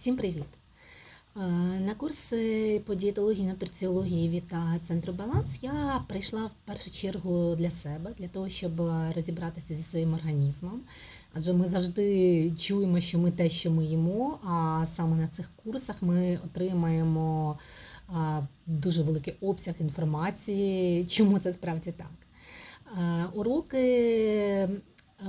Всім привіт! Е, На курси по дієтології, нутриціології від е, центру Баланс я прийшла в першу чергу для себе, для того, щоб е, розібратися зі своїм організмом. Адже ми завжди чуємо, що ми те, що ми їмо, а саме на цих курсах ми отримаємо дуже великий обсяг інформації, чому це справді так. Уроки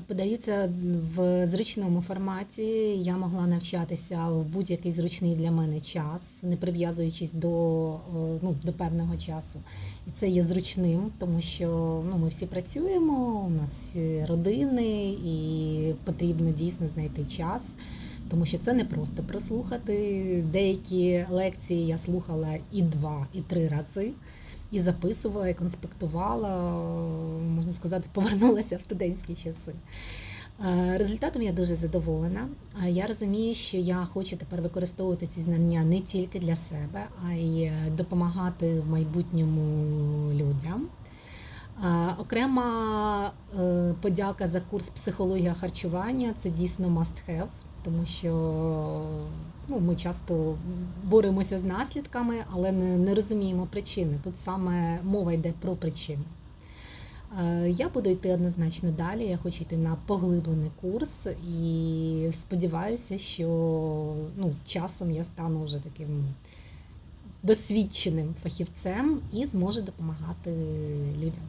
подаються в зручному форматі. Я могла навчатися в будь-який зручний для мене час, не прив'язуючись до, е, ну, до певного часу. І це є зручним, тому що ну, ми всі працюємо, у нас родини, і потрібно дійсно знайти час. Тому що це не просто прослухати. Деякі лекції я слухала і два, і три рази, і записувала, і конспектувала, можна сказати, повернулася в студентські часи. Е, Результатом я дуже задоволена. Е, Я розумію, що я хочу тепер використовувати ці знання не тільки для себе, а й е, допомагати в майбутньому людям. Окрема подяка за курс психологія харчування це дійсно must have, тому що ну, ми часто боремося з наслідками, але не, не розуміємо причини. Тут саме мова йде про причини. Е, Я буду йти однозначно далі. Я хочу йти на поглиблений курс і сподіваюся, що ну, з часом я стану вже таким досвідченим фахівцем і зможу допомагати людям.